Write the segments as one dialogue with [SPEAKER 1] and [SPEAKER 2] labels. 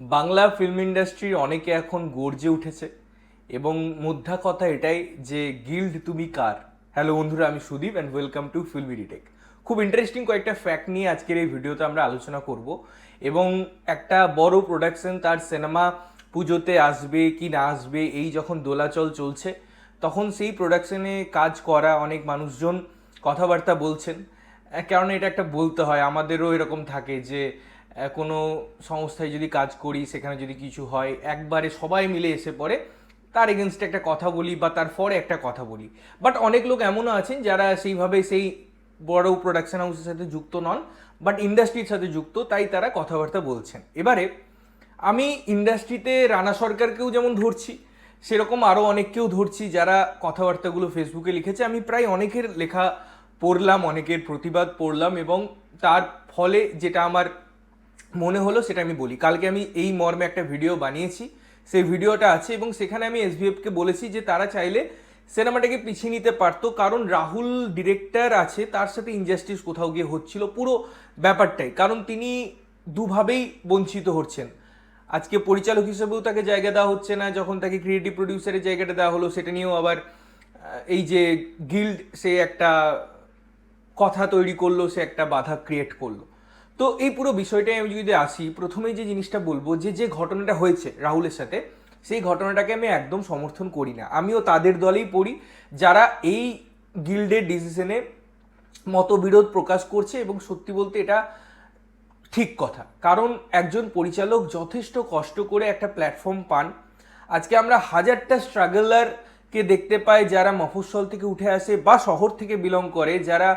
[SPEAKER 1] Bangla film ইন্ডাস্ট্রির অনেকে এখন গর্জে উঠেছে। এবং মুদ্রা কথা এটাই যে, গিল্ড তুমি কার? হ্যালো বন্ধুরা, আমি Sudip and welcome to film retake খুব ইন্টারেস্টিং কয়েকটা ফ্যাক্ট নিয়ে আজকের এই ভিডিওতে আমরা আলোচনা করব। এবং একটা বড় প্রোডাকশন তার সিনেমা পুজোতে আসবে কি না আসবে, এই যখন দোলাচল চলছে, তখন সেই প্রোডাকশনে কাজ করা অনেক মানুষজন কথাবার্তা বলছেন। কারণ এটা একটা বলতে হয়, আমাদেরও এরকম থাকে যে কোনো সংস্থায় যদি কাজ করি, সেখানে যদি কিছু হয়, একবারে সবাই মিলে এসে পড়ে, তার এগেনস্টে একটা কথা বলি বা তার পরে একটা কথা বলি। বাট অনেক লোক এমনও আছেন যারা সেইভাবে সেই বড় প্রোডাকশন হাউসের সাথে যুক্ত নন বাট ইন্ডাস্ট্রির সাথে যুক্ত, তাই তারা কথাবার্তা বলছেন। এবারে, আমি ইন্ডাস্ট্রিতে রানা সরকারকেও যেমন ধরছি, সেরকম আরও অনেককেও ধরছি যারা কথাবার্তাগুলো ফেসবুকে লিখেছে। আমি প্রায় অনেকের লেখা পড়লাম, অনেকের প্রতিবাদ পড়লাম এবং তার ফলে যেটা আমার মনে হলো সেটা আমি বলি। কালকে আমি এই মর্মে একটা ভিডিও বানিয়েছি। সেই ভিডিওটা আছে এবং সেখানে আমি এসবিএফকে বলেছি যে তারা চাইলে সিনেমাটাকে পিছিয়ে নিতে পারতো। কারণ রাহুল ডিরেক্টর আছে, তার সাথে ইনজাস্টিস কোথাও গিয়ে হচ্ছিল, পুরো ব্যাপারটাই। কারণ তিনি দুভাবেই বঞ্চিত হচ্ছেন। আজকে পরিচালক হিসেবেও তাকে জায়গা দেওয়া হচ্ছে না, যখন তাকে ক্রিয়েটিভ প্রডিউসারের জায়গাটা দেওয়া হলো, সেটা নিয়েও আবার এই যে গিল্ড সে একটা কথা তৈরি করল, সে একটা বাধা ক্রিয়েট করল। তো এই পুরো বিষয়টাই আমি যদি আসি, প্রথমেই যে জিনিসটা বলব যে যে ঘটনাটা হয়েছে রাহুলের সাথে, সেই ঘটনাটাকে আমি একদম সমর্থন করি না। আমিও তাদের দলেই পড়ি, যারা এই গিল্ডের ডিসিশনে মতবিরোধ প্রকাশ করছে এবং সত্যি বলতে এটা ঠিক কথা। কারণ একজন পরিচালক যথেষ্ট কষ্ট করে একটা প্ল্যাটফর্ম পান। আজকে আমরা হাজারটা স্ট্রাগলারকে দেখতে পাই যারা মফস্বল থেকে উঠে আসে বা শহর থেকে বিলং করে, যারা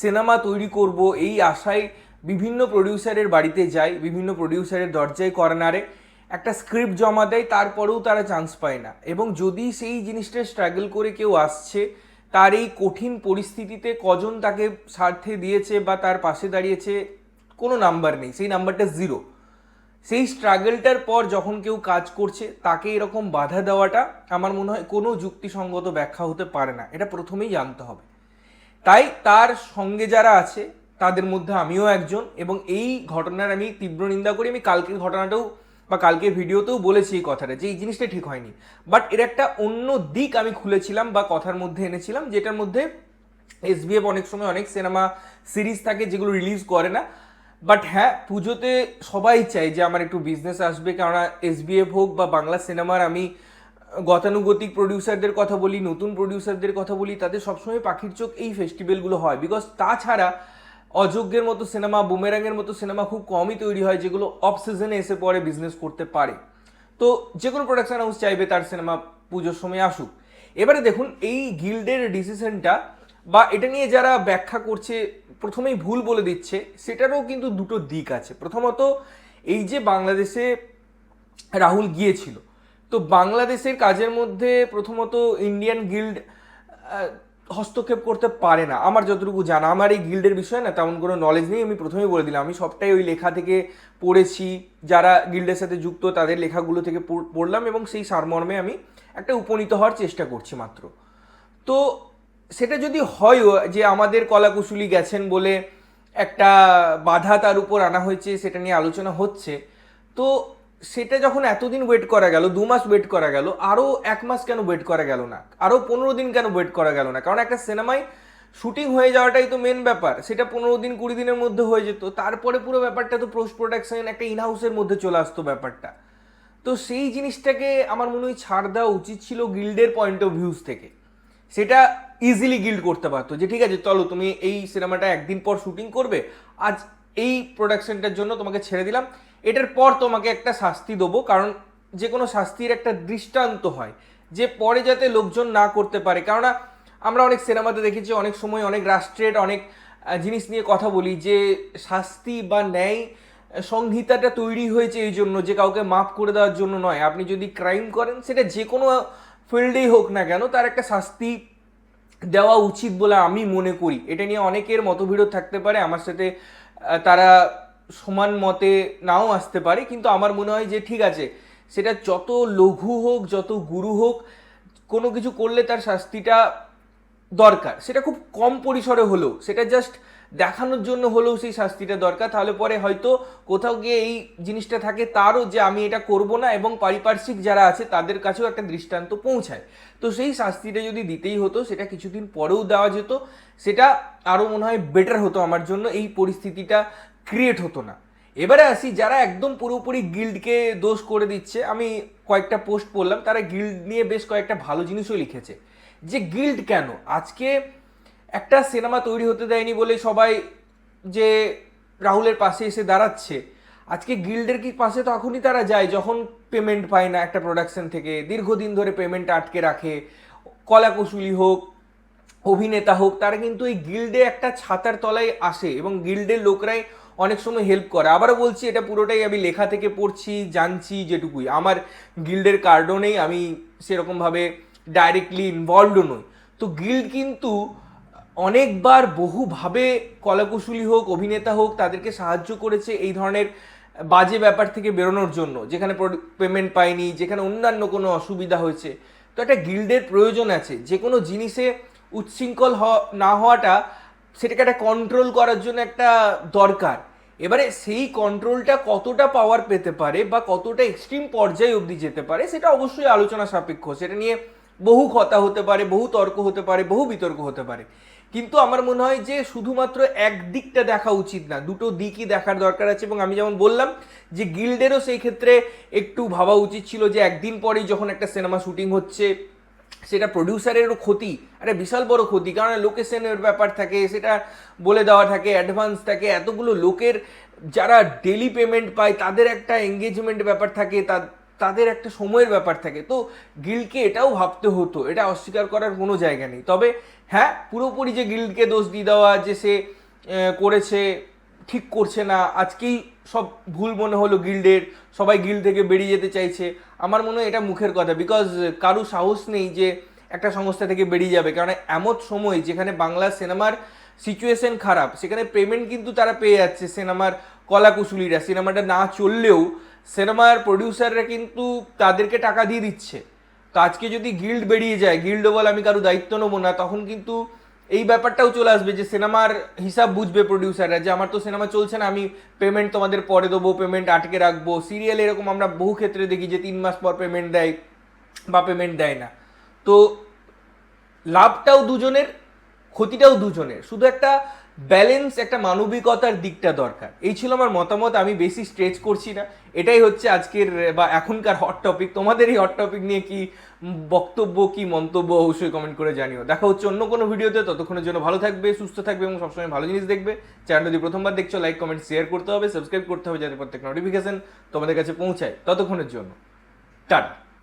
[SPEAKER 1] সিনেমা তৈরি করব, এই আশায় বিভিন্ন প্রডিউসারের বাড়িতে যায়, বিভিন্ন প্রডিউসারের দরজায় কর্নারে একটা স্ক্রিপ্ট জমা দেয়, তারপরেও তারা চান্স পায় না। এবং যদি সেই জিনিসটা স্ট্রাগল করে কেউ আসছে, তার এই কঠিন পরিস্থিতিতে কজন তাকে স্বার্থে দিয়েছে বা তার পাশে দাঁড়িয়েছে, কোনো নাম্বার নেই, সেই নাম্বারটা জিরো সেই স্ট্রাগলটার পর যখন কেউ কাজ করছে, তাকে এরকম বাধা দেওয়াটা আমার মনে হয় কোনো যুক্তিসঙ্গত ব্যাখ্যা হতে পারে না। এটা প্রথমেই জানতে হবে। তাই তার সঙ্গে যারা আছে তাদের মধ্যে আমিও একজন এবং এই ঘটনার আমি তীব্র নিন্দা করি। আমি কালকের ঘটনাটাও বা কালকের ভিডিওতেও বলেছি এই কথাটা যে এই জিনিসটা ঠিক হয়নি। বাট এর একটা অন্য দিক আমি খুলেছিলাম বা কথার মধ্যে এনেছিলাম যেটার মধ্যে এসবিএফ অনেক সময় অনেক সিনেমা সিরিজ থাকে যেগুলো রিলিজ করে না। বাট হ্যাঁ পুজোতে সবাই চায় যে আমার একটু বিজনেস আসবে। কেননা এসবিএফ হোক বা বাংলা সিনেমার আমি গতানুগতিক প্রডিউসারদের কথা বলি, নতুন প্রডিউসারদের কথা বলি, তাদের সবসময় পাখির চোখ এই ফেস্টিভ্যালগুলো হয়। বিকজ তাছাড়া অযোগ্যের মতো সিনেমা, বুমেরাঙের মতো সিনেমা খুব কমই তৈরি হয়, যেগুলো অফ সিজনে এসে পরে বিজনেস করতে পারে। তো যে কোনো প্রোডাকশন হাউস চাইবে তার সিনেমা পুজোর সময় আসুক। এবারে দেখুন, এই গিল্ডের ডিসিশনটা বা এটা নিয়ে যারা ব্যাখ্যা করছে, প্রথমেই ভুল বলে দিচ্ছে, সেটারও কিন্তু দুটো দিক আছে। প্রথমত, এই যে বাংলাদেশে রাহুল গিয়েছিল, তো বাংলাদেশের কাজের মধ্যে প্রথমত ইন্ডিয়ান গিল্ড হস্তক্ষেপ করতে পারে না। আমার যতটুকু জানা, আমার এই গিল্ডের বিষয়ে না তেমন কোনো নলেজ নেই, আমি প্রথমেই বলে দিলাম। আমি সবটাই ওই লেখা থেকে পড়েছি। যারা গিল্ডের সাথে যুক্ত, তাদের লেখাগুলো থেকে পড়- পড়লাম এবং সেই সারমর্মে আমি একটা উপনীত হওয়ার চেষ্টা করছি মাত্র। তো সেটা যদি হয় যে আমাদের কলাকুশলী গেছেন বলে একটা বাধা তার উপর আনা হয়েছে, সেটা নিয়ে আলোচনা হচ্ছে, তো সেটা যখন এতদিন ওয়েট করা গেল, দু মাস ওয়েট করা গেল আরও এক মাস কেন ওয়েট করা গেল না? আরও পনেরো দিন কেন ওয়েট করা গেল না? কারণ একটা সিনেমায় শুটিং হয়ে যাওয়াটাই তো মেন ব্যাপার। সেটা পনেরো দিন, কুড়ি দিনের মধ্যে হয়ে যেত। তারপরে পুরো ব্যাপারটা তো পোস্ট প্রোডাকশন একটা ইনহাউসের মধ্যে চলে আসতো ব্যাপারটা। তো সেই জিনিসটাকে আমার মনে হয় ছাড় দেওয়া উচিত ছিল গিল্ডের পয়েন্ট অফ ভিউজ থেকে। সেটা ইজিলি গিল্ড করতে পারতো যে, ঠিক আছে, চলো, তুমি এই সিনেমাটা একদিন পর শুটিং করবে। আজ এই প্রোডাকশনটার জন্য তোমাকে ছেড়ে দিলাম। এটার পর তোমাকে একটা শাস্তি দেবো, কারণ যে কোনো শাস্তির একটা দৃষ্টান্ত হয়, যে পরে যাতে লোকজন না করতে পারে। কেননা আমরা অনেক সিনেমাতে দেখেছি, অনেক সময় অনেক রাষ্ট্রের অনেক জিনিস নিয়ে কথা বলি, যে শাস্তি বা ন্যায় সংহিতাটা তৈরি হয়েছে এই জন্য, যে কাউকে মাফ করে দেওয়ার জন্য নয়। আপনি যদি ক্রাইম করেন, সেটা যে কোনো ফিল্ডেই হোক না কেন, তার একটা শাস্তি দেওয়া উচিত বলে আমি মনে করি। এটা নিয়ে অনেকের মতবিরোধ থাকতে পারে। আমার সাথে তারা সমান মতে নাও আসতে পারে, কিন্তু আমার মনে হয় যে ঠিক আছে, সেটা যত লঘু হোক, যত গুরু হোক, কোনো কিছু করলে তার শাস্তিটা দরকার। সেটা খুব কম পরিসরে হলেও, সেটা জাস্ট দেখানোর জন্য হলেও সেই শাস্তিটা দরকার। তাহলে পরে হয়তো কোথাও গিয়ে এই জিনিসটা থাকে তারও যে আমি এটা করব না এবং পারিপার্শ্বিক যারা আছে, তাদের কাছেও একটা দৃষ্টান্ত পৌঁছায়। তো সেই শাস্তিটা যদি দিতেই হতো, সেটা কিছুদিন পরেও দেওয়া যেত, সেটা আরও মনে হয় বেটার হতো আমার জন্য। এই পরিস্থিতিটা ক্রিয়েট হতো না। এবারে আসি, যারা একদম পুরোপুরি গিল্ডকে দোষ করে দিচ্ছে, আমি কয়েকটা পোস্ট পড়লাম, তারা গিল্ড নিয়ে বেশ কয়েকটা ভালো জিনিসও লিখেছে। যে গিল্ড কেন? আজকে একটা সিনেমা তৈরি হতে দেয়নি বলে সবাই যে রাহুলের পাশে এসে দাঁড়াচ্ছে, আজকে গিল্ডের কি পাশে তখনই তারা যায় যখন পেমেন্ট পায় না একটা প্রোডাকশন থেকে? দীর্ঘদিন ধরে পেমেন্ট আটকে রাখে, কলাকুশলী হোক, অভিনেতা হোক, তারা কিন্তু এই গিল্ডে একটা ছাতার তলায় আসে এবং গিল্ডের লোকরাই অনেক সময় হেল্প করে। আবারও বলছি, এটা পুরোটাই আমি লেখা থেকে পড়ছি, জানছি যেটুকুই। আমার গিল্ডের কার্ডও নেই, আমি সেরকমভাবে ডাইরেক্টলি ইনভলভডও নই। তো গিল্ড কিন্তু অনেকবার বহুভাবে কলাকুশলী হোক, অভিনেতা হোক, তাদেরকে সাহায্য করেছে এই ধরনের বাজে ব্যাপার থেকে বেরোনোর জন্য। যেখানে পেমেন্ট পায়নি যেখানে অন্যান্য কোনো অসুবিধা হয়েছে। তো একটা গিল্ডের প্রয়োজন আছে। যে কোনো জিনিসে উচ্ছৃঙ্খল না হওয়াটা, সেটাকে একটা কন্ট্রোল করার জন্য একটা দরকার। এবারে সেই কন্ট্রোলটা কতটা পাওয়ার পেতে পারে বা কতটা এক্সট্রিম পর্যায়ে অবধি যেতে পারে, সেটা অবশ্যই আলোচনা সাপেক্ষ। সেটা নিয়ে বহু কথা হতে পারে, বহু তর্ক হতে পারে, বহু বিতর্ক হতে পারে। কিন্তু আমার মনে হয় যে শুধুমাত্র এক দিকটা দেখা উচিত না, দুটো দিকই দেখার দরকার আছে এবং আমি যেমন বললাম যে গিল্ডেরও সেই ক্ষেত্রে একটু ভাবা উচিত ছিল যে একদিন পরেই যখন একটা সিনেমা শুটিং হচ্ছে সেটা প্রডিউসারেরও ক্ষতি, আরে বিশাল বড় ক্ষতি, কারণ লোকেশনের ব্যাপার থাকে, সেটা বলে দেওয়া থাকে অ্যাডভান্স থাকে, এতগুলো লোকের যারা ডেলি পেমেন্ট পায়, তাদের একটা এঙ্গেজমেন্ট ব্যাপার থাকে তাদের একটা সময়ের ব্যাপার থাকে। তো গিল্ডকে এটাও ভাবতে হতো, এটা অস্বীকার করার কোনো জায়গা নেই। তবে হ্যাঁ পুরোপুরি যে গিল্ডকে দোষ দিয়ে দেওয়া যে সে করেছে ঠিক করছে না। আজকেই সব ভুল মনে হলো গিল্ডের সবাই গিল্ড থেকে বেরিয়ে যেতে চাইছে। আমার মনে হয় এটা মুখের কথা বিকজ কারু সাহস নেই যে একটা সংস্থা থেকে বেরিয়ে যাবে। কারণ এমন সময় যেখানে বাংলা সিনেমার সিচুয়েশন খারাপ, সেখানে পেমেন্ট কিন্তু তারা পেয়ে যাচ্ছে সিনেমার কলাকুশলীরা। সিনেমাটা না চললেও সিনেমার প্রডিউসাররা কিন্তু তাদেরকে টাকা দিয়ে দিচ্ছে। তো আজকে যদি গিল্ড বেরিয়ে যায় গিল্ড বলে আমি কারও দায়িত্ব নেব না, তখন কিন্তু এই ব্যাপারটাও চলে আসবে যে সিনেমার হিসাব বুঝবে প্রডিউসাররা যে আমার তো সিনেমা চলছে না, আমি পেমেন্ট তোমাদের পরে দেবো পেমেন্ট আটকে রাখব। সিরিয়াল এরকম আমরা বহু ক্ষেত্রে দেখি যে তিন মাস পর পেমেন্ট দেয় বা পেমেন্ট দেয় না। তো লাভটাও দুজনের, ক্ষতিটাও দুজনের। শুধু একটা ব্যালেন্স একটা মানবিকতার দিকটা দরকার। এই ছিল আমার মতামত, আমি বেশি স্ট্রেচ করছি না। এটাই হচ্ছে আজকের, বা এখনকার হট টপিক তোমাদের এই হট টপিক নিয়ে কি বক্তব্য, কি মন্তব্য অবশ্যই কমেন্ট করে জানিও। দেখা হচ্ছে অন্য কোনো ভিডিওতে, ততক্ষণের জন্য ভালো থাকবে, সুস্থ থাকবে এবং সবসময় ভালো জিনিস দেখবে। চ্যানেল যদি প্রথমবার দেখছ লাইক কমেন্ট শেয়ার করতে হবে সাবস্ক্রাইব করতে হবে, যাতে প্রত্যেক নোটিফিকেশন তোমাদের কাছে পৌঁছায়। ততক্ষণের জন্য। টাটা।